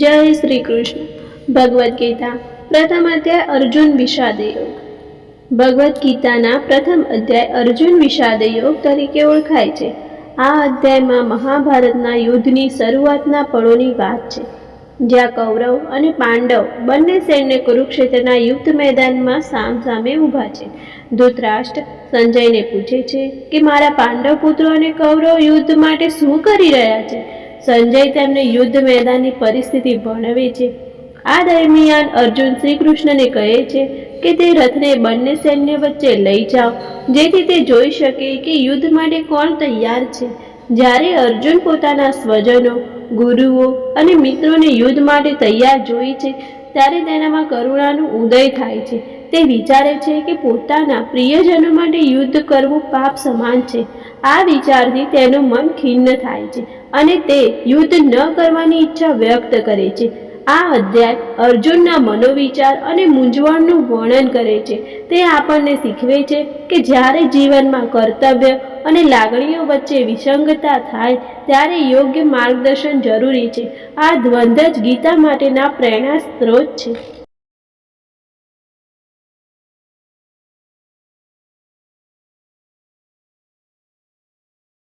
જય શ્રી કૃષ્ણ. ભગવદ્ ગીતા, પ્રથમ અધ્યાય, અર્જુન વિષાદ ભગવદ્ ગીતાના પ્રથમ અધ્યાય, અર્જુન વિષાદ યોગ તરીકે ઓળખાય છે. આ અધ્યાયમાં મહાભારતના યુદ્ધની શરૂઆતના પળોની વાત છે. જ્યાં કૌરવ અને પાંડવ બંને સૈન્ય કુરુક્ષેત્રના યુદ્ધ મેદાનમાં સામસામે ઊભા છે. ધૃતરાષ્ટ્ર સંજયને પૂછે છે કે, મારા પાંડવ પુત્રો અને કૌરવ યુદ્ધ માટે શું કરી રહ્યા છે? સંજય તેમને યુદ્ધ મેદાનની પરિસ્થિતિ ભણવે છે. આ દરમિયાન અર્જુન શ્રી કૃષ્ણને કહે છે કે તે રથને બંને સૈન્ય વચ્ચે લઈ જાઓ, જેથી તે જોઈ શકે કે યુદ્ધ માટે કોણ તૈયાર છે. જ્યારે અર્જુન પોતાના સ્વજનો, ગુરુઓ અને મિત્રોને યુદ્ધ માટે તૈયાર જોઈ છે, ત્યારે તેનામાં કરુણાનું ઉદય થાય છે. તે વિચારે છે કે પોતાના પ્રિયજનો માટે યુદ્ધ કરવું પાપ સમાન છે. આ વિચારથી તેનું મન ખિન્ન થાય છે અને તે યુદ્ધ ન કરવાની ઈચ્છા વ્યક્ત કરે છે. આ અધ્યાય અર્જુનના મનોવિચાર અને મૂંઝવણનું વર્ણન કરે છે. તે આપણને શીખવે છે કે જ્યારે જીવનમાં કર્તવ્ય અને લાગણીઓ વચ્ચે વિસંગતા થાય ત્યારે યોગ્ય માર્ગદર્શન જરૂરી છે. આ દ્વંદ્વ જ ગીતા માટેના પ્રેરણા સ્ત્રોત છે.